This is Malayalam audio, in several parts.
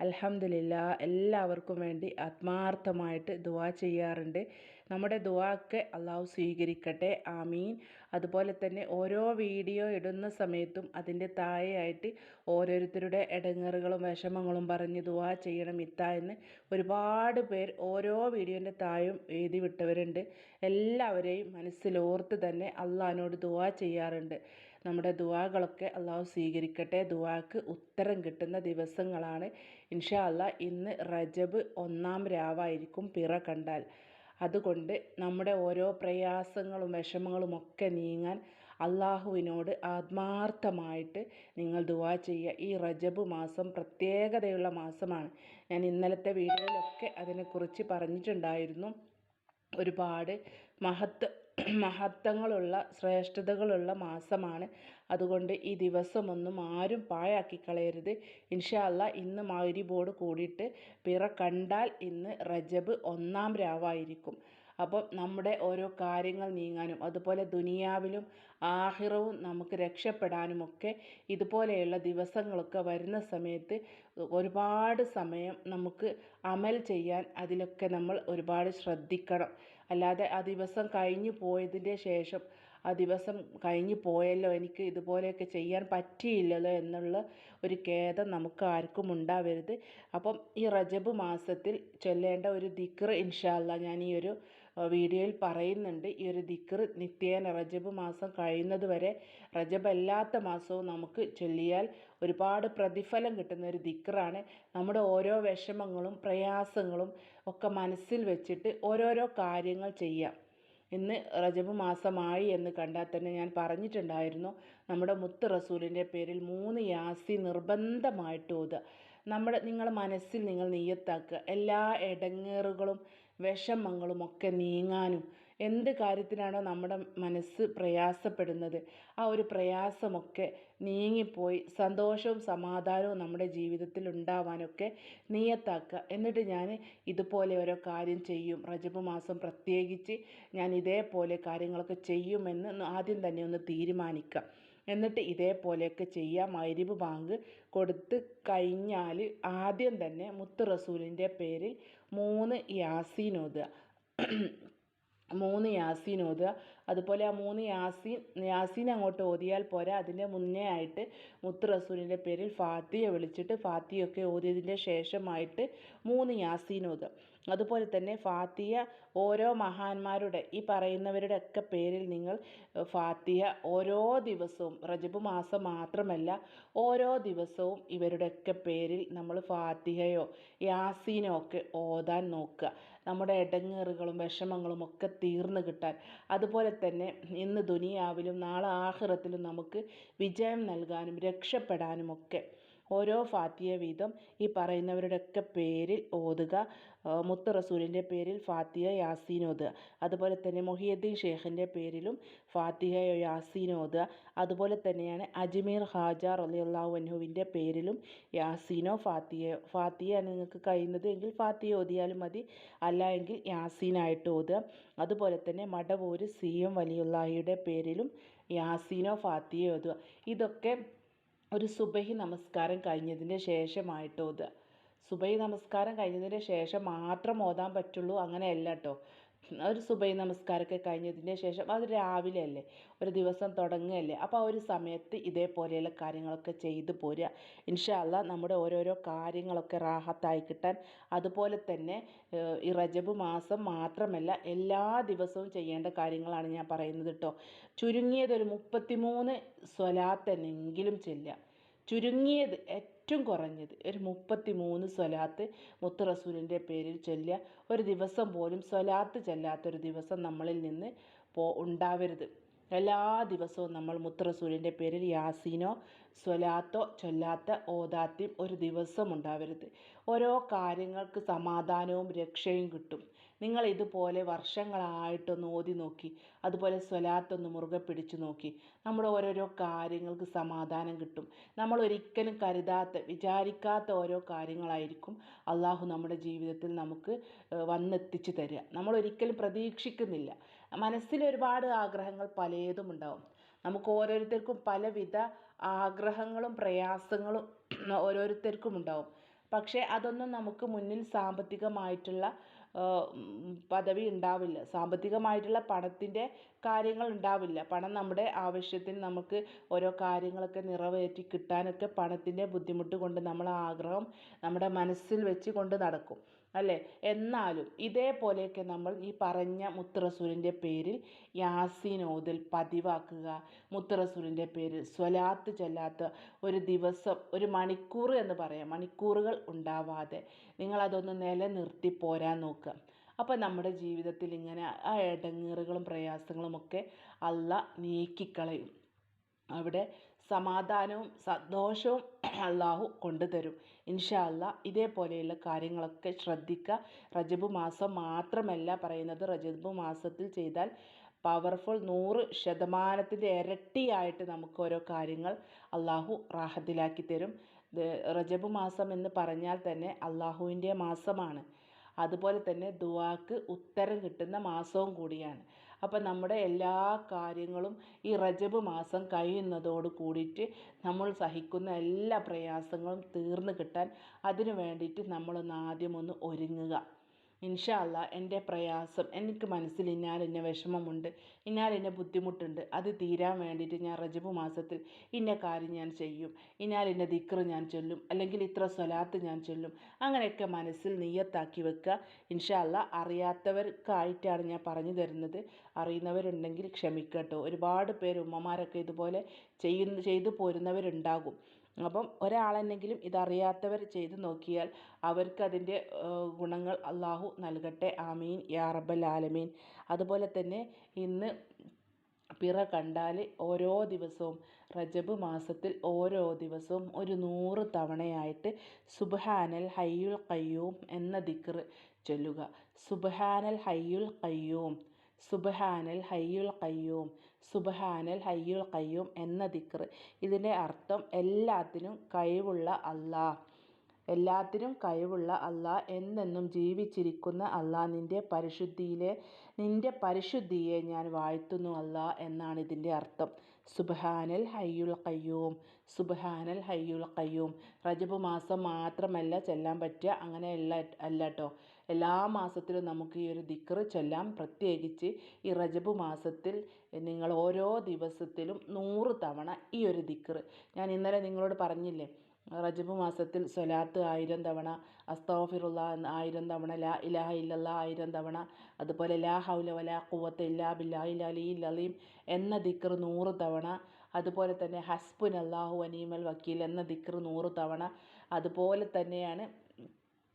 അൽഹംദുലില്ല എല്ലാവർക്കും വേണ്ടി ആത്മാർത്ഥമായിട്ട് ദുവാ ചെയ്യാറുണ്ട്. നമ്മുടെ ദുവാക്കെ അള്ളാഹു സ്വീകരിക്കട്ടെ. ആമീൻ. അതുപോലെ തന്നെ ഓരോ വീഡിയോ ഇടുന്ന സമയത്തും അതിന്റെ താഴെയായിട്ട് ഓരോരുത്തരുടെ ഇടങ്ങറുകളും വിഷമങ്ങളും പറഞ്ഞ് ദുവാ ചെയ്യണം ഇത്ത എന്ന് ഒരുപാട് പേർ ഓരോ വീഡിയോന്റെ തായും എഴുതി വിട്ടവരുണ്ട്. എല്ലാവരെയും മനസ്സിലോർത്ത് തന്നെ അള്ളഹാനോട് ദുവാ ചെയ്യാറുണ്ട്. നമ്മുടെ ദുവാകളൊക്കെ അള്ളാഹു സ്വീകരിക്കട്ടെ. ദുവാക്ക് ഉത്തരം കിട്ടുന്ന ദിവസങ്ങളാണ്. ഇൻഷാ അള്ളാ ഇന്ന് റജബ് ഒന്നാം രാവായിരിക്കും പിറ കണ്ടാൽ. അതുകൊണ്ട് നമ്മുടെ ഓരോ പ്രയാസങ്ങളും വിഷമങ്ങളും ഒക്കെ നീങ്ങാൻ അള്ളാഹുവിനോട് ആത്മാർത്ഥമായിട്ട് നിങ്ങൾ ദുവാ ചെയ്യുക. ഈ റജബ് മാസം പ്രത്യേകതയുള്ള മാസമാണ്. ഞാൻ ഇന്നലത്തെ വീഡിയോയിലൊക്കെ അതിനെക്കുറിച്ച് പറഞ്ഞിട്ടുണ്ടായിരുന്നു. ഒരുപാട് മഹത്വ മഹത്വങ്ങളുള്ള ശ്രേഷ്ഠതകളുള്ള മാസമാണ്. അതുകൊണ്ട് ഈ ദിവസമൊന്നും ആരും പാഴാക്കി കളയരുത്. ഇൻഷാല്ല ഇന്ന് ബോർഡ് കൂടിയിട്ട് പിറ കണ്ടാൽ ഇന്ന് റജബ് ഒന്നാം രാവായിരിക്കും. അപ്പം നമ്മുടെ ഓരോ കാര്യങ്ങൾ നീങ്ങാനും അതുപോലെ ദുനിയാവിലും ആഹിറവും നമുക്ക് രക്ഷപ്പെടാനുമൊക്കെ ഇതുപോലെയുള്ള ദിവസങ്ങളൊക്കെ വരുന്ന സമയത്ത് ഒരുപാട് സമയം നമുക്ക് അമൽ ചെയ്യാൻ അതിലൊക്കെ നമ്മൾ ഒരുപാട് ശ്രദ്ധിക്കണം. അല്ലാതെ ആ ദിവസം കഴിഞ്ഞു പോയതിന്റെ ശേഷം ആ ദിവസം കഴിഞ്ഞു പോയല്ലോ എനിക്ക് ഇതുപോലെയൊക്കെ ചെയ്യാൻ പറ്റിയില്ലല്ലോ എന്നുള്ള ഒരു ഖേദം നമുക്ക് ആർക്കും ഉണ്ടാവരുത്. അപ്പം ഈ റജബ് മാസത്തിൽ ചൊല്ലേണ്ട ഒരു ദിക്ർ ഇൻഷാ അല്ലാ ഞാൻ ഈ ഒരു വീഡിയോയിൽ പറയുന്നുണ്ട് ഈ ഒരു ദിക്ർ നിത്യേന റജബ് മാസം കഴിയുന്നത് വരെ റജബ് അല്ലാത്ത മാസവും നമുക്ക് ചൊല്ലിയാൽ ഒരുപാട് പ്രതിഫലം കിട്ടുന്ന ഒരു ദിക്റാണ്. നമ്മുടെ ഓരോ വിഷമങ്ങളും പ്രയാസങ്ങളും ഒക്കെ മനസ്സിൽ വെച്ചിട്ട് ഓരോരോ കാര്യങ്ങൾ ചെയ്യാം. ഇന്ന് റജബ് മാസമായി എന്ന് കണ്ടാൽ തന്നെ ഞാൻ പറഞ്ഞിട്ടുണ്ടായിരുന്നു നമ്മുടെ മുത്ത് റസൂലിന്റെ പേരിൽ മൂന്ന് യാസി നിർബന്ധമായിട്ട് ഓതുക. നമ്മുടെ നിങ്ങളുടെ മനസ്സിൽ നിങ്ങൾ നീയത്താക്കുക എല്ലാ ഇടങ്ങേറുകളും വിഷമങ്ങളും ഒക്കെ നീങ്ങാനും എന്ത് കാര്യത്തിനാണോ നമ്മുടെ മനസ്സ് പ്രയാസപ്പെടുന്നത് ആ ഒരു പ്രയാസമൊക്കെ നീങ്ങിപ്പോയി സന്തോഷവും സമാധാനവും നമ്മുടെ ജീവിതത്തിൽ ഉണ്ടാവാനൊക്കെ നിയത്താക്കുക. എന്നിട്ട് ഞാൻ ഇതുപോലെ ഓരോ കാര്യം ചെയ്യും. റജബ് മാസം പ്രത്യേകിച്ച് ഞാൻ ഇതേപോലെ കാര്യങ്ങളൊക്കെ ചെയ്യുമെന്ന് ആദ്യം തന്നെ ഒന്ന് തീരുമാനിക്കാം എന്നിട്ട് ഇതേപോലെയൊക്കെ ചെയ്യാം. മൈരിബ് ബാങ്ക് കൊടുത്ത് കഴിഞ്ഞാൽ ആദ്യം തന്നെ മുത്ത് റസൂലിന്റെ പേരിൽ മൂന്ന് യാസീൻ ഓതുക. മൂന്ന് യാസീൻ ഓതുക. അതുപോലെ ആ മൂന്ന് യാസീൻ യാസീൻ അങ്ങോട്ട് ഓതിയാൽ പോരാ. അതിന്റെ മുന്നേ ആയിട്ട് മുത്ത് റസൂലിന്റെ പേരിൽ ഫാത്തിഹ വിളിച്ചിട്ട് ഫാത്തിയൊക്കെ ഓതിയതിന്റെ ശേഷമായിട്ട് മൂന്ന് യാസീൻ ഓതുക. അതുപോലെ തന്നെ ഫാത്തിയ ഓരോ മഹാന്മാരുടെ ഈ പറയുന്നവരുടെ ഒക്കെ പേരിൽ നിങ്ങൾ ഫാത്തിയ ഓരോ ദിവസവും റജബ് മാസം മാത്രമല്ല ഓരോ ദിവസവും ഇവരുടെയൊക്കെ പേരിൽ നമ്മൾ ഫാത്തിഹയോ യാസീനോ ഒക്കെ ഓതാൻ നോക്കുക. നമ്മുടെ ഇടങ്ങേറുകളും വിഷമങ്ങളും ഒക്കെ തീർന്നു കിട്ടാൻ. അതുപോലെ തന്നെ ഇന്ന് ദുനിയാവിലും നാളെ ആഹ്റത്തിലും നമുക്ക് വിജയം നൽകാനും രക്ഷപ്പെടാനും ഒക്കെ ഓരോ ഫാത്തിഹ വീതം ഈ പറയുന്നവരുടെയൊക്കെ പേരിൽ ഓതുക മുത്ത് റസൂലിന്റെ പേരിൽ ഫാത്തിയ യാസീൻ ഓതുക. അതുപോലെ തന്നെ മൊഹിയദ്ദീൻ ഷേഖിന്റെ പേരിലും ഫാത്തിഹയോ യാസീൻ ഓതുക. അതുപോലെ തന്നെയാണ് അജ്മീർ ഹാജ റളിയല്ലാഹു അൻഹുവിന്റെ പേരിലും യാസീനോ ഫാത്തിഹയോ ഫാത്തിഹ നിങ്ങൾക്ക് കഴിയുന്നത് എങ്കിൽ ഫാത്തിഹ ഓതിയാലും മതി. അല്ല എങ്കിൽ യാസീനായിട്ട് ഓതുക. അതുപോലെ തന്നെ മടവൂര് സി എം വലിയുള്ളാഹിയുടെ പേരിലും യാസീനോ ഫാത്തിഹയോ ഓതുക. ഇതൊക്കെ ഒരു സുബഹി നമസ്കാരം കഴിഞ്ഞതിന് ശേഷമായിട്ടോ ഓതുക സുബഹി നമസ്കാരം കഴിഞ്ഞതിന് ശേഷം മാത്രം ഓതാൻ പറ്റുള്ളൂ അങ്ങനെയല്ല കേട്ടോ ഒരു സുബൈ നമസ്കാരമൊക്കെ കഴിഞ്ഞതിന് ശേഷം അത് രാവിലെ അല്ലേ ഒരു ദിവസം തുടങ്ങുകയല്ലേ. അപ്പോൾ ആ ഒരു സമയത്ത് ഇതേപോലെയുള്ള കാര്യങ്ങളൊക്കെ ചെയ്തു പോരുക. ഇൻഷാ അള്ളാ നമ്മുടെ ഓരോരോ കാര്യങ്ങളൊക്കെ റാഹത്തായി കിട്ടാൻ അതുപോലെ തന്നെ ഈ റജബ് മാസം മാത്രമല്ല എല്ലാ ദിവസവും ചെയ്യേണ്ട കാര്യങ്ങളാണ് ഞാൻ പറയുന്നത് കേട്ടോ. ചുരുങ്ങിയത് ഒരു മുപ്പത്തിമൂന്ന് സ്വലാത്തെന്നെങ്കിലും ചെല്ലുക. ചുരുങ്ങിയത് ഏറ്റവും കുറഞ്ഞത് ഒരു മുപ്പത്തി മൂന്ന് സ്വലാത്ത് മുത്ത് റസൂലിന്റെ പേരിൽ ചൊല്ലുക. ഒരു ദിവസം പോലും സ്വലാത്ത് ചെല്ലാത്തൊരു ദിവസം നമ്മളിൽ നിന്ന് പോ ഉണ്ടാവരുത്. എല്ലാ ദിവസവും നമ്മൾ മുത്ത് റസൂലിന്റെ പേരിൽ യാസീനോ സ്വലാത്തോ ചൊല്ലാത്ത ഓതാത്തയും ഒരു ദിവസം ഉണ്ടാവരുത്. ഓരോ കാര്യങ്ങൾക്ക് സമാധാനവും രക്ഷയും കിട്ടും. നിങ്ങൾ ഇതുപോലെ വർഷങ്ങളായിട്ടൊന്ന് ഓതി നോക്കി അതുപോലെ സ്വലാത്തൊന്ന് മുറുകെ പിടിച്ചു നോക്കി നമ്മുടെ ഓരോരോ കാര്യങ്ങൾക്ക് സമാധാനം കിട്ടും. നമ്മൾ ഒരിക്കലും കരുതാത്ത വിചാരിക്കാത്ത ഓരോ കാര്യങ്ങളായിരിക്കും അള്ളാഹു നമ്മുടെ ജീവിതത്തിൽ നമുക്ക് വന്നെത്തിച്ചു തരിക. നമ്മൾ ഒരിക്കലും പ്രതീക്ഷിക്കുന്നില്ല. മനസ്സിൽ ഒരുപാട് ആഗ്രഹങ്ങൾ പലതും ഉണ്ടാവും. നമുക്ക് ഓരോരുത്തർക്കും പലവിധ ആഗ്രഹങ്ങളും പ്രയാസങ്ങളും ഓരോരുത്തർക്കും ഉണ്ടാവും. പക്ഷേ അതൊന്നും നമുക്ക് മുന്നിൽ സാമ്പത്തികമായിട്ടുള്ള പദവി ഉണ്ടാവില്ല. സാമ്പത്തികമായിട്ടുള്ള പണത്തിന്റെ കാര്യങ്ങൾ ഉണ്ടാവില്ല. പണം നമ്മുടെ ആവശ്യത്തിന് നമുക്ക് ഓരോ കാര്യങ്ങളൊക്കെ നിറവേറ്റി കിട്ടാനൊക്കെ പണത്തിന്റെ ബുദ്ധിമുട്ട് കൊണ്ട് നമ്മൾ ആഗ്രഹം നമ്മുടെ മനസ്സിൽ വെച്ച് കൊണ്ട് നടക്കും. അല്ലേ? എന്നാലും ഇതേപോലെയൊക്കെ നമ്മൾ ഈ പറഞ്ഞ മുത്തറസൂലിന്റെ പേരിൽ യാസീൻ ഓതൽ പതിവാക്കുക മുത്തറസൂലിന്റെ പേരിൽ സ്വലാത്ത് ചൊല്ലാത്ത ഒരു ദിവസം ഒരു മണിക്കൂർ എന്ന് പറയാം. മണിക്കൂറുകൾ ഉണ്ടാവാതെ നിങ്ങളതൊന്ന് നിലനിർത്തി പോരാൻ നോക്കുക. അപ്പോൾ നമ്മുടെ ജീവിതത്തിൽ ഇങ്ങനെ ആ ഇടങ്ങേറുകളും പ്രയാസങ്ങളും ഒക്കെ അല്ല നീക്കിക്കളയും. അവിടെ സമാധാനവും സന്തോഷവും അള്ളാഹു കൊണ്ടുതരും. ഇൻഷാ അല്ലാ ഇതേപോലെയുള്ള കാര്യങ്ങളൊക്കെ ശ്രദ്ധിക്കുക. റജബ് മാസം മാത്രമല്ല പറയുന്നത്. റജബ് മാസത്തിൽ ചെയ്താൽ പവർഫുൾ നൂറ് ശതമാനത്തിന്റെ ഇരട്ടിയായിട്ട് നമുക്ക് ഓരോ കാര്യങ്ങൾ അള്ളാഹു റാഹത്തിലാക്കി തരും. റജബ് മാസം എന്ന് പറഞ്ഞാൽ തന്നെ അള്ളാഹുവിന്റെ മാസമാണ്. അതുപോലെ തന്നെ ദുവാക്ക് ഉത്തരം കിട്ടുന്ന മാസവും കൂടിയാണ്. അപ്പോൾ നമ്മുടെ എല്ലാ കാര്യങ്ങളും ഈ റജബ് മാസം കഴിയുന്നതോട് കൂടിയിട്ട് നമ്മൾ സഹിക്കുന്ന എല്ലാ പ്രയാസങ്ങളും തീർന്നു കിട്ടാൻ അതിനു വേണ്ടിയിട്ട് നമ്മളൊന്ന് ആദ്യം ഒന്ന് ഒരുങ്ങുക. ഇൻഷാ അല്ലാ എന്റെ പ്രയാസം എനിക്ക് മനസ്സിൽ ഇന്നാലിന്ന വിഷമമുണ്ട് ഇന്ന ബുദ്ധിമുട്ടുണ്ട് അത് തീരാൻ വേണ്ടിയിട്ട് ഞാൻ റജബ് മാസത്തിൽ ഇന്ന കാര്യം ഞാൻ ചെയ്യും ഇന്ന ദിക്റ് ഞാൻ ചൊല്ലും അല്ലെങ്കിൽ ഇത്ര സ്വലാത്ത് ഞാൻ ചൊല്ലും അങ്ങനെയൊക്കെ മനസ്സിൽ നീയത്താക്കി വെക്കുക. ഇൻഷാ അല്ലാ അറിയാത്തവർക്കായിട്ടാണ് ഞാൻ പറഞ്ഞു തരുന്നത്. അറിയുന്നവരുണ്ടെങ്കിൽ ക്ഷമിക്കട്ടോ. ഒരുപാട് പേര് ഉമ്മമാരൊക്കെ ഇതുപോലെ ചെയ്യുന്ന ചെയ്തു പോരുന്നവരുണ്ടാകും. അപ്പം ഒരാളെന്നെങ്കിലും ഇതറിയാത്തവർ ചെയ്തു നോക്കിയാൽ അവർക്കതിന്റെ ഗുണങ്ങൾ അള്ളാഹു നൽകട്ടെ. ആമീൻ. യാ റബ്ബൽ ആലമീൻ. അതുപോലെ തന്നെ ഇന്ന് പിറ കണ്ടാൽ ഓരോ ദിവസവും റജബ് മാസത്തിൽ ഓരോ ദിവസവും ഒരു നൂറ് തവണയായിട്ട് സുബ്ഹാനൽ ഹയ്യുൽ ഖയ്യൂം എന്ന ദിക്ർ ചൊല്ലുക. സുബ്ഹാനൽ ഹയ്യുൽ ഖയ്യൂം. സുബ്ഹാനൽ ഹയ്യുൽ ഖയ്യൂം. സുബ്ഹാനൽ ഹയ്യുൽ ഖയ്യൂം എന്ന ദിക്ർ ഇതിന്റെ അർത്ഥം എല്ലാത്തിനും കഴിവുള്ള അല്ലാ എല്ലാത്തിനും കഴിവുള്ള അല്ലാ എന്നെന്നും ജീവിച്ചിരിക്കുന്ന അല്ലാ നിന്റെ പരിശുദ്ധിയിലെ നിന്റെ പരിശുദ്ധിയെ ഞാൻ വാഴ്ത്തുന്നു അല്ലാ എന്നാണ് ഇതിന്റെ അർത്ഥം. സുബ്ഹാനൽ ഹയ്യുൽ ഖയ്യൂം സുബ്ഹാനൽ ഹയ്യുൽ ഖയ്യൂം. റജബ് മാസം മാത്രമല്ല ചെല്ലാൻ പറ്റുക. അങ്ങനെയല്ല അല്ല കേട്ടോ എല്ലാ മാസത്തിലും നമുക്ക് ഈ ഒരു ദിക്ർ ചൊല്ലാം. പ്രത്യേകിച്ച് ഈ റജബ് മാസത്തിൽ നിങ്ങൾ ഓരോ ദിവസത്തിലും നൂറ് തവണ ഈ ഒരു ദിക്ർ. ഞാൻ ഇന്നലെ നിങ്ങളോട് പറഞ്ഞില്ലേ റജബ് മാസത്തിൽ സ്വലാത്ത് ആയിരം തവണ അസ്തോഫിറുള്ള ആയിരം തവണ ലാ ഇലാഹ ഇല്ലല്ല ആയിരം തവണ അതുപോലെ ലാ ഹൗല വലാ ഖുവത്ത ഇല്ലാ ബില്ലാഹി അലിയിൽ അലീം എന്ന ദിക്ർ നൂറ് തവണ അതുപോലെ തന്നെ ഹസ്ബുൻ അള്ളാഹു അനീമൽ വക്കീൽ എന്ന ദിക്ർ നൂറ് തവണ അതുപോലെ തന്നെയാണ്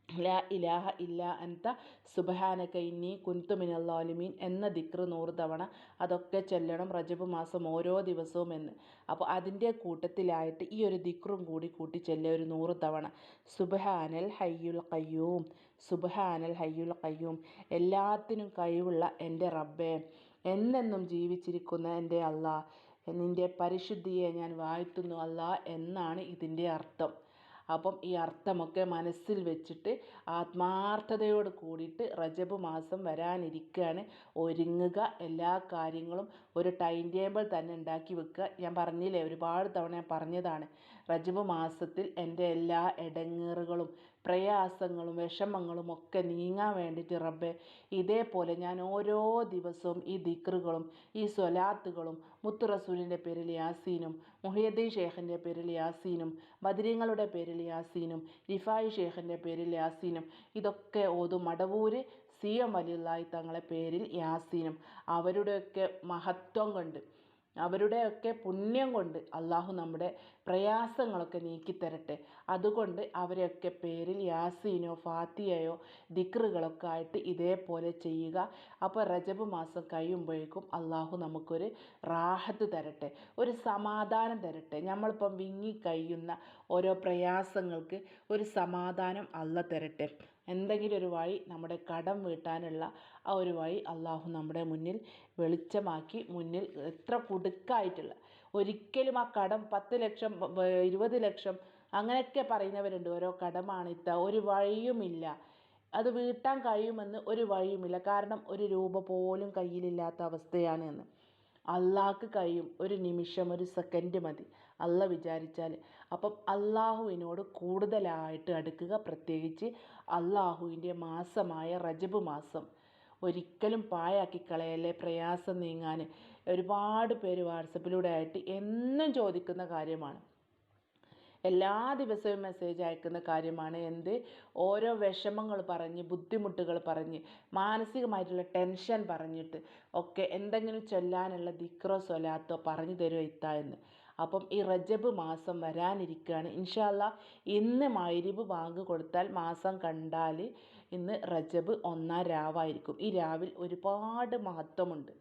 ലാ ഇലാഹ ഇല്ല അൻത സുബഹാനക ഇന്നി കുന്തു മിനല്ലാലിമീൻ എന്ന ദിക്ർ നൂറ് തവണ അതൊക്കെ ചൊല്ലണം റജബ് മാസം ഓരോ ദിവസവും എന്ന്. അപ്പോൾ അതിന്റെ കൂട്ടത്തിലായിട്ട് ഈ ഒരു ദിക്റും കൂടി കൂട്ടി ചെല്ലുക ഒരു നൂറ് തവണ. സുബഹാനൽ ഹയ്യുൽ കയ്യൂം സുബഹാനൽ ഹയ്യുൽ കയ്യൂം എല്ലാത്തിനും കഴിവുള്ള എന്റെ റബ്ബേ എന്നെന്നും ജീവിച്ചിരിക്കുന്ന എന്റെ അള്ളാഹ് നിന്റെ പരിശുദ്ധിയെ ഞാൻ വാഴ്ത്തുന്നു അല്ല എന്നാണ് ഇതിന്റെ അർത്ഥം. അപ്പം ഈ അർത്ഥമൊക്കെ മനസ്സിൽ വെച്ചിട്ട് ആത്മാർത്ഥതയോട് കൂടിയിട്ട് റജബ് മാസം വരാനിരിക്കുകയാണ്. ഒരുങ്ങുക എല്ലാ കാര്യങ്ങളും ഒരു ടൈം ടേബിൾ തന്നെ ഉണ്ടാക്കി വെക്കുക. ഞാൻ പറഞ്ഞില്ലേ ഒരുപാട് തവണ ഞാൻ പറഞ്ഞതാണ് റജബ് മാസത്തിൽ എന്റെ എല്ലാ ഇടങ്ങേറുകളും പ്രയാസങ്ങളും വിഷമങ്ങളും ഒക്കെ നീങ്ങാൻ വേണ്ടിയിട്ട് റബ്ബെ ഇതേപോലെ ഞാൻ ഓരോ ദിവസവും ഈ ദിക്റുകളും ഈ സ്വലാത്തുകളും മുത്തു റസൂലിന്റെ പേരിൽ യാസീനും മുഹിയദ്ദീൻ ഷേഖിന്റെ പേരിൽ യാസീനും ബദരീങ്ങളുടെ പേരിൽ യാസീനും റിഫായി ഷേഖിന്റെ പേരിൽ യാസീനും ഇതൊക്കെ ഓതു മടവൂര് സി എം വലിയുള്ളായി തങ്ങളെ പേരിൽ യാസീനും. അവരുടെയൊക്കെ മഹത്വം കൊണ്ട് അവരുടെയൊക്കെ പുണ്യം കൊണ്ട് അള്ളാഹു നമ്മുടെ പ്രയാസങ്ങളൊക്കെ നീക്കിത്തരട്ടെ. അതുകൊണ്ട് അവരെയൊക്കെ പേരിൽ യാസീനോ ഫാത്തിയയോ ദിക്റുകളൊക്കെ ആയിട്ട് ഇതേപോലെ ചെയ്യുക. അപ്പോൾ റജബ് മാസം കഴിയുമ്പോഴേക്കും അള്ളാഹു നമുക്കൊരു റാഹത്ത് തരട്ടെ. ഒരു സമാധാനം തരട്ടെ. നമ്മളിപ്പം വിങ്ങി കഴിയുന്ന ഓരോ പ്രയാസങ്ങൾക്ക് ഒരു സമാധാനം അല്ല തരട്ടെ. എന്തെങ്കിലും ഒരു വഴി നമ്മുടെ കടം വീട്ടാനുള്ള ആ ഒരു വഴി അള്ളാഹു നമ്മുടെ മുന്നിൽ വെളിച്ചമാക്കി മുന്നിൽ എത്ര കുടുക്കായിട്ടുള്ള ഒരിക്കലും ആ കടം പത്ത് ലക്ഷം ഇരുപത് ലക്ഷം അങ്ങനെയൊക്കെ പറയുന്നവരുണ്ട്. ഓരോ കടമാണിത്ത ഒരു വഴിയുമില്ല. അത് വീട്ടാൻ കഴിയുമെന്ന് ഒരു വഴിയുമില്ല. കാരണം ഒരു രൂപ പോലും കയ്യിലില്ലാത്ത അവസ്ഥയാണ് എന്ന്. അള്ളാഹ്ക്ക് കഴിയും. ഒരു നിമിഷം ഒരു സെക്കൻഡ് മതി. അല്ല വിചാരിച്ചാൽ അപ്പം അള്ളാഹുവിനോട് കൂടുതലായിട്ട് അടുക്കുക പ്രത്യേകിച്ച് അള്ളാഹുവിന്റെ മാസമായ റജബ് മാസം. ഒരിക്കലും പായാക്കി കളയല്ലേ പ്രയാസം നീങ്ങാൻ. ഒരുപാട് പേര് വാട്സപ്പിലൂടെ ആയിട്ട് എന്നും ചോദിക്കുന്ന കാര്യമാണ്. എല്ലാ ദിവസവും മെസ്സേജ് അയക്കുന്ന കാര്യമാണ്. എന്ത്? ഓരോ വിഷമങ്ങൾ പറഞ്ഞ് ബുദ്ധിമുട്ടുകൾ പറഞ്ഞ് മാനസികമായിട്ടുള്ള ടെൻഷൻ പറഞ്ഞിട്ട് ഒക്കെ എന്തെങ്കിലും ചൊല്ലാനുള്ള ദിക്രോ സ്വലാത്തോ പറഞ്ഞു തരുമോ ഇത്ത എന്ന്. അപ്പം ഈ റജബ് മാസം വരാനിരിക്കുകയാണ്. ഇൻഷാല്ല ഇന്ന് മൈരിബ് ബാങ്ക് കൊടുത്താൽ മാസം കണ്ടാൽ ഇന്ന് റജബ് ഒന്നാം രാവായിരിക്കും. ഈ രാവിൽ ഒരുപാട് മഹത്വമുണ്ട്.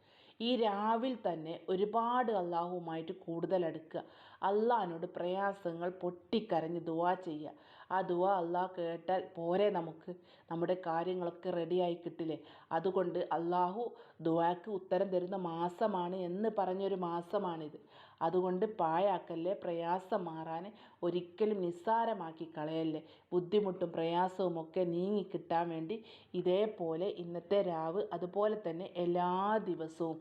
ഈ രാവിൽ തന്നെ ഒരുപാട് അള്ളാഹുവുമായിട്ട് കൂടുതൽ അടുക്കുക. അള്ളാഹിനോട് പ്രയാസങ്ങൾ പൊട്ടിക്കരഞ്ഞ് ദുവാ ചെയ്യുക. ആ ദുവാ അള്ളാഹ് കേട്ടാൽ പോരെ നമുക്ക്? നമ്മുടെ കാര്യങ്ങളൊക്കെ റെഡിയായി കിട്ടില്ലേ? അതുകൊണ്ട് അള്ളാഹു ദുവാക്ക് ഉത്തരം തരുന്ന മാസമാണ് എന്ന് പറഞ്ഞൊരു മാസമാണിത്. അതുകൊണ്ട് പായാക്കല്ലേ പ്രയാസം മാറാൻ ഒരിക്കലും നിസ്സാരമാക്കി കളയല്ലേ. ബുദ്ധിമുട്ടും പ്രയാസവും ഒക്കെ നീങ്ങി കിട്ടാൻ വേണ്ടി ഇതേപോലെ ഇന്നത്തെ രാവ് അതുപോലെ തന്നെ എല്ലാ ദിവസവും.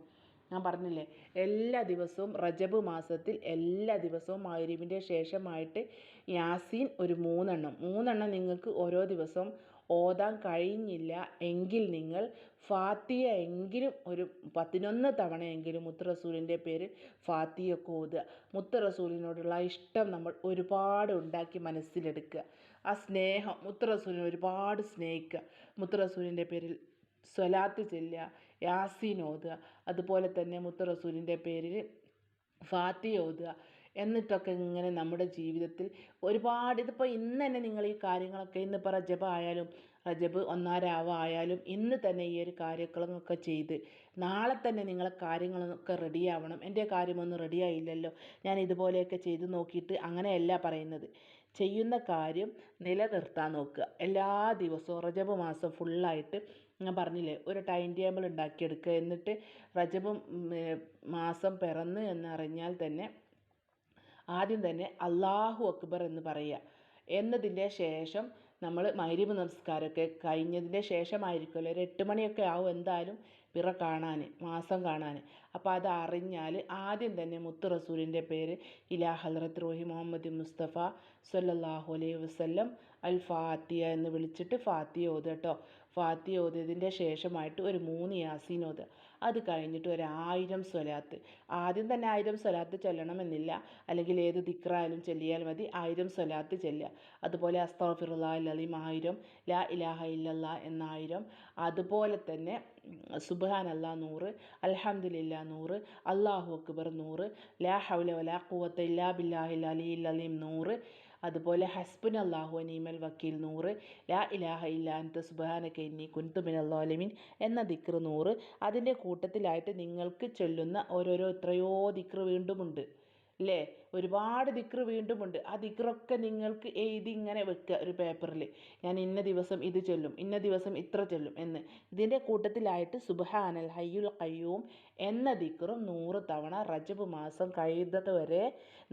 ഞാൻ പറഞ്ഞില്ലേ എല്ലാ ദിവസവും റജബ് മാസത്തിൽ എല്ലാ ദിവസവും മഗ്‌രിബിന്റെ ശേഷമായിട്ട് യാസീൻ ഒരു മൂന്നെണ്ണം. മൂന്നെണ്ണം നിങ്ങൾക്ക് ഓരോ ദിവസവും ഓതാൻ കഴിഞ്ഞില്ല. എങ്കിൽ നിങ്ങൾ ഫാത്തിയ എങ്കിലും ഒരു പതിനൊന്ന് തവണയെങ്കിലും മുത്ത് റസൂലിന്റെ പേര് ഫാത്തിയൊക്കെ ഓതുക. മുത്ത് റസൂലിനോടുള്ള ഇഷ്ടം നമ്മൾ ഒരുപാട് ഉണ്ടാക്കി മനസ്സിലെടുക്കുക. ആ സ്നേഹം മുത്ത് റസൂലിനെ ഒരുപാട് സ്നേഹിക്കുക. മുത്ത് റസൂലിന്റെ പേരിൽ സ്വലാത്ത് ചെല്ലുക യാസീൻ ഓതുക. അതുപോലെ തന്നെ മുത്ത് റസൂലിന്റെ പേരിൽ ഫാത്തിഹ ഓതുക. എന്നിട്ടൊക്കെ ഇങ്ങനെ നമ്മുടെ ജീവിതത്തിൽ ഒരുപാട് ഇതിപ്പോൾ ഇന്ന് തന്നെ നിങ്ങൾ ഈ കാര്യങ്ങളൊക്കെ ഇന്നിപ്പോൾ റജബ് ആയാലും റജബ് ഒന്നാം രാവ് ആയാലും ഇന്ന് തന്നെ ഈ ഒരു കാര്യങ്ങളൊക്കെ ചെയ്ത് നാളെ തന്നെ നിങ്ങളെ കാര്യങ്ങളൊക്കെ റെഡിയാവണം എന്റെ കാര്യമൊന്നും റെഡിയായില്ലല്ലോ ഞാൻ ഇതുപോലെയൊക്കെ ചെയ്ത് നോക്കിയിട്ട് അങ്ങനെയല്ല പറയുന്നത്. ചെയ്യുന്ന കാര്യം നിലനിർത്താൻ നോക്കുക. എല്ലാ ദിവസവും റജബ് മാസം ഫുള്ളായിട്ട് ഞാൻ പറഞ്ഞില്ലേ ഒരു ടൈം ടേബിൾ ഉണ്ടാക്കിയെടുക്കുക. എന്നിട്ട് റജബ് മാസം പിറന്ന് എന്നറിഞ്ഞാൽ തന്നെ ആദ്യം തന്നെ അള്ളാഹു അക്ബർ എന്ന് പറയുക. എന്നതിന്റെ ശേഷം നമ്മൾ മഗ്‌രിബ് നമസ്കാരമൊക്കെ കഴിഞ്ഞതിന്റെ ശേഷമായിരിക്കുമല്ലോ. ഒരു എട്ട് മണിയൊക്കെ ആവും എന്തായാലും പിറ കാണാൻ മാസം കാണാൻ. അപ്പോൾ അത് അറിഞ്ഞാൽ ആദ്യം തന്നെ മുത്ത് റസൂലിന്റെ പേര് ഇലാ ഹൽറത്ത് റോഹി മുഹമ്മദ് മുസ്തഫ സല്ലല്ലാഹു അലൈഹി വസല്ലം അൽ ഫാത്തിയ എന്ന് വിളിച്ചിട്ട് ഫാത്തിയ ഓതുക കേട്ടോ ഫാത്തിയ ഓതിയതിന്റെ ശേഷമായിട്ട് ഒരു മൂന്ന് യാസീൻ ഓതുക. അത് കഴിഞ്ഞിട്ട് ഒരു ആയിരം സ്വലാത്ത്. ആദ്യം തന്നെ ആയിരം സ്വലാത്ത് ചൊല്ലണമെന്നില്ല. അല്ലെങ്കിൽ ഏത് ദിക്റായാലും ചൊല്ലിയാൽ മതി. ആയിരം സ്വലാത്ത് ചൊല്ലുക. അതുപോലെ അസ്തഗ്ഫിറുല്ലാ അലീം ആയിരം ലാ ഇലാഹ ഇല്ലല്ലാ എന്ന ആയിരം. അതുപോലെ തന്നെ സുബ്ഹാനല്ലാ നൂറ് അലഹമില്ല നൂറ് അള്ളാഹു അക്ബർ നൂറ് ലാ ഹൗല വലാ ഖുവത്ത ഇല്ലാ ബില്ലാഹിൽ അലി അലീം നൂറ്. അതുപോലെ ഹസ്ബുൻ അള്ളാഹു അനീമൽ വക്കീൽ നൂറ് ലാ ഇലാഹ ഇല്ല അൻത സുബാനക ഇന്നി കുൻതു മിനൽ ളാലിമീൻ എന്ന ദിക്ർ നൂറ്. അതിന്റെ കൂട്ടത്തിലായിട്ട് നിങ്ങൾക്ക് ചൊല്ലുന്ന ഓരോരോ എത്രയോ ദിക്ർ വീണ്ടുമുണ്ട്. അല്ലേ ഒരുപാട് ദിക്ർ വീണ്ടുമുണ്ട് ആ ദിക്റൊക്കെ നിങ്ങൾക്ക് എഴുതി ഇങ്ങനെ വെക്കുക ഒരു പേപ്പറിൽ. ഞാൻ ഇന്ന ദിവസം ഇത് ചൊല്ലും ഇന്ന ദിവസം ഇത്ര ചൊല്ലും എന്ന്. ഇതിന്റെ കൂട്ടത്തിലായിട്ട് സുബ്ഹാനൽ ഹയ്യുൽ കയ്യൂം എന്ന ദിക്റും നൂറ് തവണ റജബ് മാസം കഴിയുന്നത് വരെ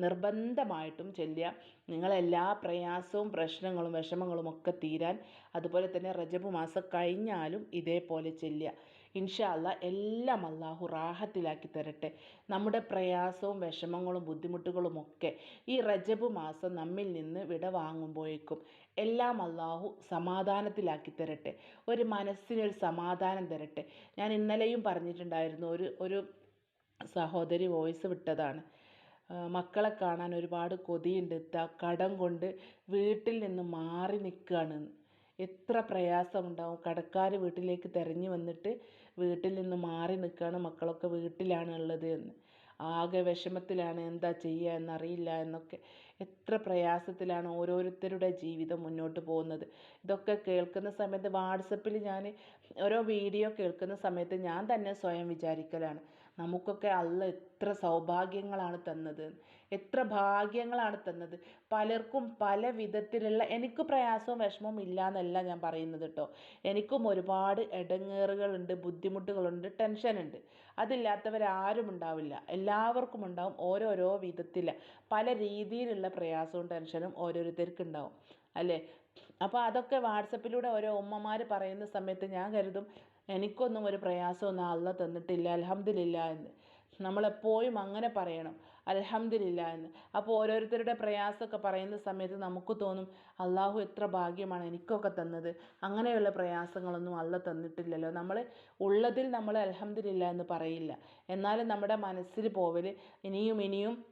നിർബന്ധമായിട്ടും ചൊല്ലുക. നിങ്ങളെല്ലാ പ്രയാസവും പ്രശ്നങ്ങളും വിഷമങ്ങളും ഒക്കെ തീരാൻ അതുപോലെ തന്നെ റജബ് മാസം കഴിഞ്ഞാലും ഇതേപോലെ ചൊല്ലുക. ഇൻഷാ അല്ലാ എല്ലാം അള്ളാഹു റാഹത്തിലാക്കി തരട്ടെ. നമ്മുടെ പ്രയാസവും വിഷമങ്ങളും ബുദ്ധിമുട്ടുകളും ഒക്കെ ഈ റജബ് മാസം നമ്മിൽ നിന്ന് വിട വാങ്ങുമ്പോഴേക്കും എല്ലാം അള്ളാഹു സമാധാനത്തിലാക്കി തരട്ടെ. ഒരു മനസ്സിനൊരു സമാധാനം തരട്ടെ. ഞാൻ ഇന്നലെയും പറഞ്ഞിട്ടുണ്ടായിരുന്നു ഒരു ഒരു സഹോദരി വോയിസ് വിട്ടതാണ്. മക്കളെ കാണാൻ ഒരുപാട് കൊതിയുണ്ട്. കടം കൊണ്ട് വീട്ടിൽ നിന്ന് മാറി നിൽക്കുകയാണ് എത്ര പ്രയാസമുണ്ടാവും. കടക്കാർ വീട്ടിലേക്ക് തിരഞ്ഞു വന്നിട്ട് വീട്ടിൽ നിന്ന് മാറി നിൽക്കുകയാണ് മക്കളൊക്കെ വീട്ടിലാണ് ഉള്ളത് എന്ന്. ആകെ വിഷമത്തിലാണ് എന്താ ചെയ്യുക എന്നറിയില്ല എന്നൊക്കെ. എത്ര പ്രയാസത്തിലാണ് ഓരോരുത്തരുടെ ജീവിതം മുന്നോട്ട് പോകുന്നത്. ഇതൊക്കെ കേൾക്കുന്ന സമയത്ത് വാട്സപ്പിൽ ഞാൻ ഓരോ വീഡിയോ കേൾക്കുന്ന സമയത്ത് ഞാൻ തന്നെ സ്വയം വിചാരിക്കലാണ്. നമുക്കൊക്കെ അള്ള എത്ര സൗഭാഗ്യങ്ങളാണ് തന്നത്. എത്ര ഭാഗ്യങ്ങളാണ് തന്നത്. പലർക്കും പല വിധത്തിലുള്ള എനിക്ക് പ്രയാസവും വിഷമവും ഇല്ല എന്നല്ല ഞാൻ പറയുന്നത് കേട്ടോ എനിക്കും ഒരുപാട് ഇടങ്ങേറുകളുണ്ട് ബുദ്ധിമുട്ടുകളുണ്ട് ടെൻഷനുണ്ട്. അതില്ലാത്തവരാരും ഉണ്ടാവില്ല. എല്ലാവർക്കും ഉണ്ടാവും ഓരോരോ വിധത്തിൽ പല രീതിയിലുള്ള പ്രയാസവും ടെൻഷനും ഓരോരുത്തർക്ക് ഉണ്ടാവും അല്ലേ? അപ്പോൾ അതൊക്കെ വാട്സപ്പിലൂടെ ഓരോ ഉമ്മമാർ പറയുന്ന സമയത്ത് ഞാൻ കരുതും എനിക്കൊന്നും ഒരു പ്രയാസമൊന്നും അള്ള തന്നിട്ടില്ല അൽഹംദുലില്ല എന്ന്. നമ്മളെപ്പോഴും അങ്ങനെ പറയണം അൽഹംദുലില്ല എന്ന്. അപ്പോൾ ഓരോരുത്തരുടെ പ്രയാസമൊക്കെ പറയുന്ന സമയത്ത് നമുക്ക് തോന്നും അള്ളാഹു എത്ര ഭാഗ്യമാണ് എനിക്കൊക്കെ തന്നത്. അങ്ങനെയുള്ള പ്രയാസങ്ങളൊന്നും അള്ള തന്നിട്ടില്ലല്ലോ. നമ്മൾ ഉള്ളതിൽ നമ്മൾ അൽഹംദുലില്ല എന്ന് പറയില്ല. എന്നാലും നമ്മുടെ മനസ്സിൽ പോവൽ ഇനിയും ഇനിയും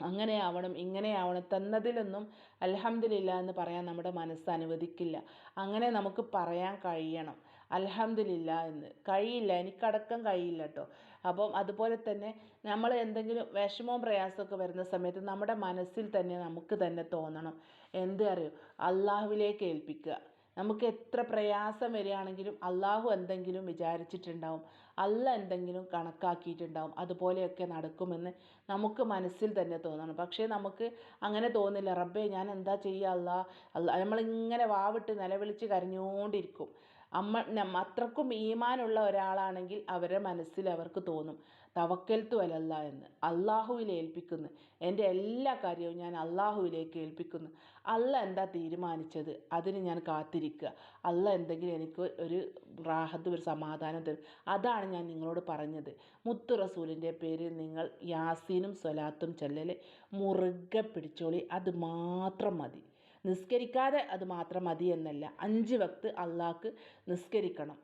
അങ്ങനെ ആവണം ഇങ്ങനെ ആവണം തന്നതിലൊന്നും അൽഹംദുലില്ല എന്ന് പറയാൻ നമ്മുടെ മനസ്സ് അനുവദിക്കില്ല. അങ്ങനെ നമുക്ക് പറയാൻ കഴിയണം. അൽഹംദുലില്ല എന്ന്. കഴിയില്ല എനിക്കടക്കം കഴിയില്ല കേട്ടോ അപ്പം അതുപോലെ തന്നെ നമ്മൾ എന്തെങ്കിലും വിഷമവും പ്രയാസമൊക്കെ വരുന്ന സമയത്ത് നമ്മുടെ മനസ്സിൽ തന്നെ നമുക്ക് തന്നെ തോന്നണം. എന്ത് അറിയോ? അള്ളാഹുവിലേക്ക് ഏൽപ്പിക്കുക. നമുക്ക് എത്ര പ്രയാസം വരികയാണെങ്കിലും അള്ളാഹു എന്തെങ്കിലും വിചാരിച്ചിട്ടുണ്ടാവും. അല്ല എന്തെങ്കിലും കണക്കാക്കിയിട്ടുണ്ടാവും. അതുപോലെയൊക്കെ നടക്കുമെന്ന് നമുക്ക് മനസ്സിൽ തന്നെ തോന്നണം. പക്ഷേ നമുക്ക് അങ്ങനെ തോന്നില്ല. റബ്ബേ ഞാൻ എന്താ ചെയ്യുക? അല്ലാ അല്ല നമ്മളിങ്ങനെ വാവിട്ട് നിലവിളിച്ച് കരഞ്ഞുകൊണ്ടിരിക്കും. അമ്മ അത്രക്കും ഈമാനുള്ള ഒരാളാണെങ്കിൽ അവരുടെ മനസ്സിൽ അവർക്ക് തോന്നും തവക്കൽത്തു അലല്ല എന്ന്. അള്ളാഹുവിൽ ഏൽപ്പിക്കുന്നു. എന്റെ എല്ലാ കാര്യവും ഞാൻ അള്ളാഹുവിലേക്ക് ഏൽപ്പിക്കുന്നു. അല്ല എന്താ തീരുമാനിച്ചത്? അതിന് ഞാൻ കാത്തിരിക്കുക. അല്ല എന്തെങ്കിലും എനിക്ക് ഒരു റാഹത്ത് ഒരു സമാധാനം തരും. അതാണ് ഞാൻ നിങ്ങളോട് പറഞ്ഞത്. മുത്തു റസൂലിന്റെ പേരിൽ നിങ്ങൾ യാസീനും സ്വലാത്തും ചെല്ലൽ മുറുകെ പിടിച്ചോളി. അത് മാത്രം മതി. നിസ്കരിക്കാതെ അത് മാത്രം മതി എന്നല്ല. അഞ്ച് വക്ത് അള്ളാഹ്ക്ക് നിസ്കരിക്കണം.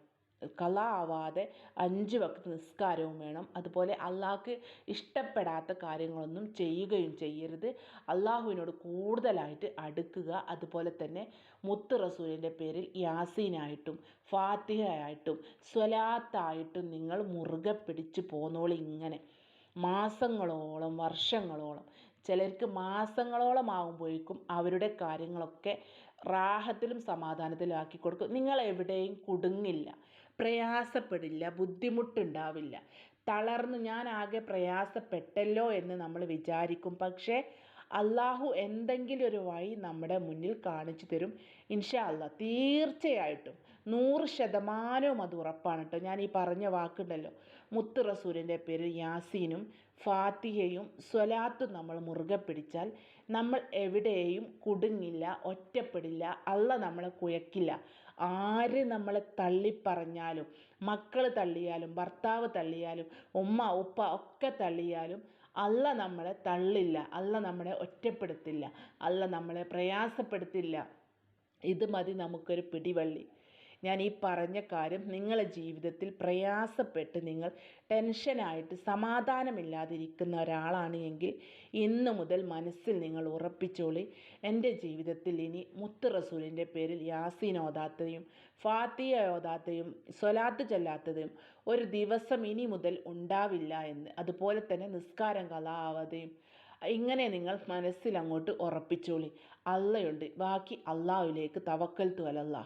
കള ആവാതെ അഞ്ച് വക്ത് നിസ്കാരവും വേണം. അതുപോലെ അള്ളാഹ്ക്ക് ഇഷ്ടപ്പെടാത്ത കാര്യങ്ങളൊന്നും ചെയ്യുകയും ചെയ്യരുത്. അള്ളാഹുവിനോട് കൂടുതലായിട്ട് അടുക്കുക. അതുപോലെ തന്നെ മുത്ത് റസൂലിന്റെ പേരിൽ യാസീനായിട്ടും ഫാത്തിഹയായിട്ടും സ്വലാത്തായിട്ടും നിങ്ങൾ മുറുകെ പിടിച്ച് പോന്നോളി ഇങ്ങനെ മാസങ്ങളോളം വർഷങ്ങളോളം ചിലർക്ക് മാസങ്ങളോളം ആകുമ്പോഴേക്കും അവരുടെ കാര്യങ്ങളൊക്കെ റാഹത്തിലും സമാധാനത്തിലും ആക്കി കൊടുക്കും നിങ്ങൾ എവിടെയും കുടുങ്ങില്ല പ്രയാസപ്പെടില്ല ബുദ്ധിമുട്ടുണ്ടാവില്ല. തളർന്ന് ഞാൻ ആകെ പ്രയാസപ്പെട്ടല്ലോ എന്ന് നമ്മൾ വിചാരിക്കും. പക്ഷേ അള്ളാഹു എന്തെങ്കിലും ഒരു വഴി നമ്മുടെ മുന്നിൽ കാണിച്ചു തരും ഇൻഷാ അള്ളാ തീർച്ചയായിട്ടും നൂറ് ശതമാനവും അത് ഉറപ്പാണ് കേട്ടോ. ഞാൻ ഈ പറഞ്ഞ വാക്കുണ്ടല്ലോ. മുത്ത് റസൂലിന്റെ പേരിൽ യാസീനും ഫാത്തിഹയും സ്വലാത്തും നമ്മൾ മുറുകെ പിടിച്ചാൽ നമ്മൾ എവിടെയും കുടുങ്ങില്ല ഒറ്റപ്പെടില്ല അള്ള നമ്മളെ കുഴക്കില്ല. ആര് നമ്മളെ തള്ളിപ്പറഞ്ഞാലും മക്കൾ തള്ളിയാലും ഭർത്താവ് തള്ളിയാലും ഉമ്മ ഉപ്പ ഒക്കെ തള്ളിയാലും അല്ല നമ്മളെ തള്ളില്ല അല്ല നമ്മളെ ഒറ്റപ്പെടുത്തില്ല അല്ല നമ്മളെ പ്രയാസപ്പെടുത്തില്ല. ഇത് മതി നമുക്കൊരു പിടിവള്ളി. ഞാൻ ഈ പറഞ്ഞ കാര്യം നിങ്ങളെ ജീവിതത്തിൽ പ്രയാസപ്പെട്ട് നിങ്ങൾ ടെൻഷനായിട്ട് സമാധാനമില്ലാതിരിക്കുന്ന ഒരാളാണ് എങ്കിൽ ഇന്നു മുതൽ മനസ്സിൽ നിങ്ങൾ ഉറപ്പിച്ചോളി. എന്റെ ജീവിതത്തിൽ ഇനി മുത്ത് റസൂലിന്റെ പേരിൽ യാസീൻ ഓതാത്തയും ഫാത്തിയ ഓതാത്തയും സ്വലാത്ത് ചൊല്ലാത്തതും ഒരു ദിവസം ഇനി മുതൽ ഉണ്ടാവില്ല എന്ന് അതുപോലെ തന്നെ നിസ്കാരം കലാവതയും ഇങ്ങനെ നിങ്ങൾ മനസ്സിൽ അങ്ങോട്ട് ഉറപ്പിച്ചോളി. അള്ളയുണ്ട്. ബാക്കി അള്ളാഹുലേക്ക് തവക്കൽ അലല്ലാ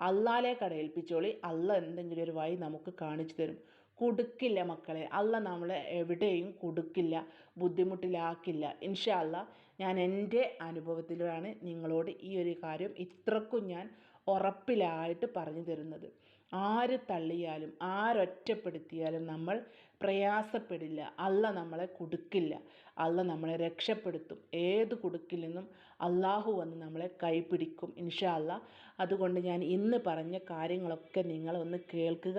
അള്ളാലേക്ക് ഏൽപ്പിച്ചോളി അള്ള എന്തെങ്കിലും ഒരു വഴി നമുക്ക് കാണിച്ചു തരും. കൊടുക്കില്ല മക്കളെ. അല്ല നമ്മളെ എവിടെയും കൊടുക്കില്ല ബുദ്ധിമുട്ടിലാക്കില്ല. ഇൻഷാ അല്ല ഞാൻ എന്റെ അനുഭവത്തിലാണ് നിങ്ങളോട് ഈ ഒരു കാര്യം ഇത്രക്കും ഞാൻ ഉറപ്പിലായിട്ട് പറഞ്ഞു തരുന്നത്. ആര് തള്ളിയാലും ആരൊറ്റപ്പെടുത്തിയാലും നമ്മൾ പ്രയാസപ്പെടില്ല. അല്ല നമ്മളെ കുടുക്കില്ല. അല്ല നമ്മളെ രക്ഷപ്പെടുത്തും. ഏത് കുടുക്കിൽ നിന്നും അള്ളാഹു വന്ന് നമ്മളെ കൈപിടിക്കും. ഇൻഷാ അല്ല അതുകൊണ്ട് ഞാൻ ഇന്ന് പറഞ്ഞ കാര്യങ്ങളൊക്കെ നിങ്ങൾ ഒന്ന് കേൾക്കുക.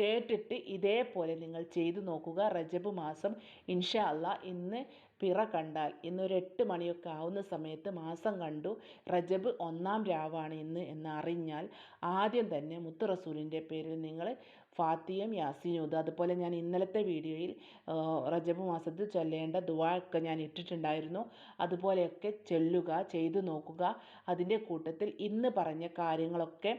കേട്ടിട്ട് ഇതേപോലെ നിങ്ങൾ ചെയ്തു നോക്കുക. റജബ് മാസം ഇൻഷാ ഇന്ന് പിറ കണ്ടാൽ ഇന്നൊരു എട്ട് മണിയൊക്കെ ആവുന്ന സമയത്ത് മാസം കണ്ടു. റജബ് ഒന്നാം രാവാണ് ഇന്ന് എന്നറിഞ്ഞാൽ ആദ്യം തന്നെ മുത്ത് റസൂലിന്റെ പേരിൽ നിങ്ങൾ ഫാത്തിയം യാസീനൂദ് അതുപോലെ ഞാൻ ഇന്നലത്തെ വീഡിയോയിൽ റജബ് മാസത്തിൽ ചൊല്ലേണ്ട ദുവാ ഒക്കെ ഞാൻ ഇട്ടിട്ടുണ്ടായിരുന്നു. അതുപോലെയൊക്കെ ചൊല്ലുക ചെയ്തു നോക്കുക അതിന്റെ കൂട്ടത്തിൽ ഇന്ന് പറഞ്ഞ കാര്യങ്ങളൊക്കെ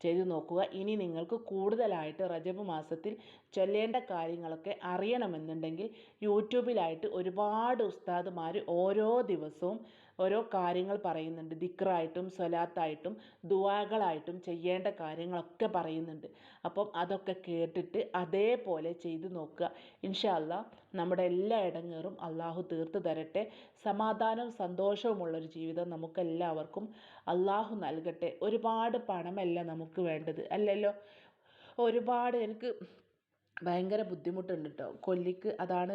ചെയ്തു നോക്കുക. ഇനി നിങ്ങൾക്ക് കൂടുതലായിട്ട് റജബ് മാസത്തിൽ ചൊല്ലേണ്ട കാര്യങ്ങളൊക്കെ അറിയണമെന്നുണ്ടെങ്കിൽ യൂട്യൂബിലായിട്ട് ഒരുപാട് ഉസ്താദുമാർ ഓരോ ദിവസവും ഓരോ കാര്യങ്ങൾ പറയുന്നുണ്ട്. ദിക്റായിട്ടും സ്വലാത്തായിട്ടും ദുവാകളായിട്ടും ചെയ്യേണ്ട കാര്യങ്ങളൊക്കെ പറയുന്നുണ്ട്. അപ്പം അതൊക്കെ കേട്ടിട്ട് അതേപോലെ ചെയ്തു നോക്കുക. ഇൻഷാ അല്ലാ നമ്മുടെ എല്ലാ ഇടങ്ങേറും അള്ളാഹു തീർത്ത് തരട്ടെ. സമാധാനവും സന്തോഷവുമുള്ളൊരു ജീവിതം നമുക്കെല്ലാവർക്കും അള്ളാഹു നൽകട്ടെ. ഒരുപാട് പണമല്ല നമുക്ക് വേണ്ടത്. അല്ലല്ലോ? ഒരുപാട് എനിക്ക് ഭയങ്കര ബുദ്ധിമുട്ടുണ്ട് കേട്ടോ കൊല്ലിക്ക് അതാണ്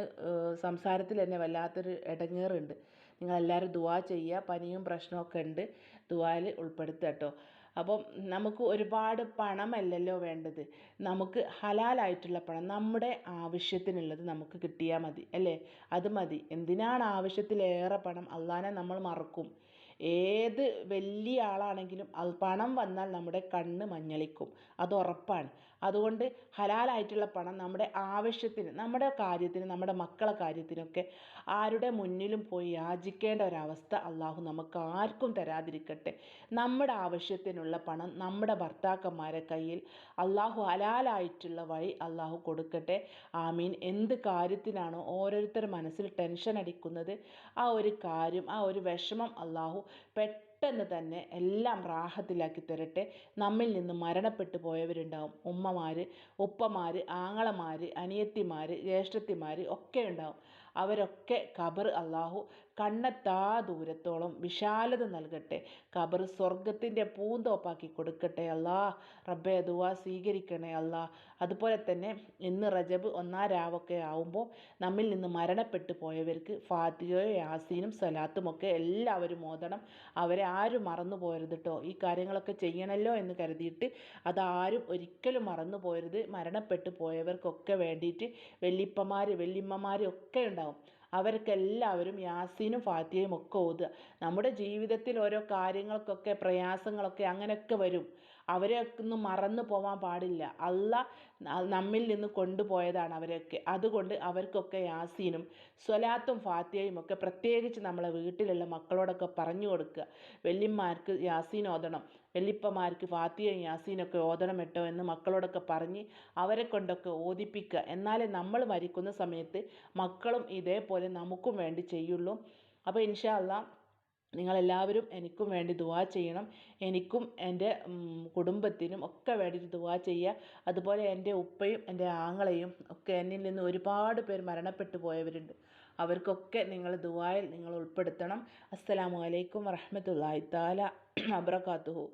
സംസാരത്തിൽ തന്നെ വല്ലാത്തൊരു ഇടങ്ങേറുണ്ട്. നിങ്ങളെല്ലാവരും ദുവാ ചെയ്യുക. പനിയും പ്രശ്നമൊക്കെ ഉണ്ട്. ദുവായിൽ ഉൾപ്പെടുത്തുക കേട്ടോ. അപ്പം നമുക്ക് ഒരുപാട് പണമല്ലല്ലോ വേണ്ടത്. നമുക്ക് ഹലാലായിട്ടുള്ള പണം നമ്മുടെ ആവശ്യത്തിനുള്ളത് നമുക്ക് കിട്ടിയാൽ മതി അല്ലേ? അത് മതി. എന്തിനാണ് ആവശ്യത്തിലേറെ പണം? അള്ളാനെ നമ്മൾ മറക്കും. ഏത് വലിയ ആളാണെങ്കിലും അത് പണം വന്നാൽ നമ്മുടെ കണ്ണ് മഞ്ഞളിക്കും. അത് ഉറപ്പാണ്. അതുകൊണ്ട് ഹലാലായിട്ടുള്ള പണം നമ്മുടെ ആവശ്യത്തിന് നമ്മുടെ കാര്യത്തിന് നമ്മുടെ മക്കളെ കാര്യത്തിനൊക്കെ ആരുടെ മുന്നിലും പോയി യാചിക്കേണ്ട ഒരവസ്ഥ അള്ളാഹു നമുക്ക് ആർക്കും തരാതിരിക്കട്ടെ. നമ്മുടെ ആവശ്യത്തിനുള്ള പണം നമ്മുടെ ഭർത്താക്കന്മാരെ കയ്യിൽ അള്ളാഹു ഹലാലായിട്ടുള്ള വഴി അള്ളാഹു കൊടുക്കട്ടെ. ആമീൻ. എന്ത് കാര്യത്തിനാണോ ഓരോരുത്തർ മനസ്സിൽ ടെൻഷൻ അടിക്കുന്നത് ആ ഒരു കാര്യം ആ ഒരു വിഷമം അള്ളാഹു പെട്ടെന്ന് തന്നെ എല്ലാം റാഹത്തിലാക്കി തരട്ടെ. നമ്മിൽ നിന്ന് മരണപ്പെട്ടു പോയവരുണ്ടാവും. ഉമ്മമാർ ഉപ്പമാർ ആങ്ങളമാർ അനിയത്തിമാർ ജ്യേഷ്ഠത്തിമാർ ഒക്കെ ഉണ്ടാവും. അവരൊക്കെ ഖബർ അള്ളാഹു കണ്ണെത്താ ദൂരത്തോളം വിശാലത നൽകട്ടെ. ഖബർ സ്വർഗത്തിന്റെ പൂന്തോപ്പാക്കി കൊടുക്കട്ടെ അല്ലാ. റബ്ബെ ദുവാ സ്വീകരിക്കണേ അല്ലാ. അതുപോലെ തന്നെ ഇന്ന് റജബ് ഒന്നാം രാവൊക്കെ ആവുമ്പോൾ നമ്മിൽ നിന്ന് മരണപ്പെട്ടു പോയവർക്ക് ഫാത്തിഹയോ യാസീനും സലാത്തും ഒക്കെ എല്ലാവരും ഓതണം. അവരെ ആരും മറന്നു പോരുത് കേട്ടോ ഈ കാര്യങ്ങളൊക്കെ ചെയ്യണമല്ലോ എന്ന് കരുതിയിട്ട് അതാരും ഒരിക്കലും മറന്നു പോരുത്. മരണപ്പെട്ടു പോയവർക്കൊക്കെ വേണ്ടിയിട്ട് വല്യപ്പന്മാർ വല്യമ്മമാരും ഒക്കെ ഉണ്ടാവും. അവർക്കെല്ലാവരും യാസീനും ഫാത്തിഹയും ഒക്കെ ഓതുക. നമ്മുടെ ജീവിതത്തിൽ ഓരോ കാര്യങ്ങൾക്കൊക്കെ പ്രയാസങ്ങളൊക്കെ അങ്ങനെയൊക്കെ വരും. അവരെയൊക്കെ ഒന്ന് മറന്നു പോവാൻ പാടില്ല. അല്ല നമ്മിൽ നിന്ന് കൊണ്ടുപോയതാണ് അവരെയൊക്കെ. അതുകൊണ്ട് അവർക്കൊക്കെ യാസീനും സ്വലാത്തും ഫാത്തിയയും ഒക്കെ പ്രത്യേകിച്ച് നമ്മളെ വീട്ടിലുള്ള മക്കളോടൊക്കെ പറഞ്ഞു കൊടുക്കുക. വല്യമ്മമാർക്ക് യാസീൻ ഓതണം. വല്യപ്പമാർക്ക് ഫാത്തിഹയും യാസീനൊക്കെ ഓതണം കേട്ടോ എന്ന് മക്കളോടൊക്കെ പറഞ്ഞ് അവരെ കൊണ്ടൊക്കെ ഓതിപ്പിക്കുക. എന്നാലേ നമ്മൾ മരിക്കുന്ന സമയത്ത് മക്കളും ഇതേപോലെ നമുക്കും വേണ്ടി ചെയ്യുള്ളൂ. അപ്പോൾ ഇൻഷാ നിങ്ങൾ നിങ്ങളെല്ലാവരും എനിക്കും വേണ്ടി ദുവാ ചെയ്യണം. എനിക്കും എന്റെ കുടുംബത്തിനും ഒക്കെ വേണ്ടിയിട്ട് ദുവാ ചെയ്യുക. അതുപോലെ എന്റെ ഉപ്പയും എന്റെ ആങ്ങളെയും ഒക്കെ എന്നിൽ നിന്ന് ഒരുപാട് പേർ മരണപ്പെട്ടു പോയവരുണ്ട്. അവർക്കൊക്കെ നിങ്ങൾ ദുആയിൽ നിങ്ങൾ ഉൾപ്പെടുത്തണം. അസ്സലാമു അലൈക്കും വറഹ്മത്തുള്ളാഹി താല വബറകാതുഹു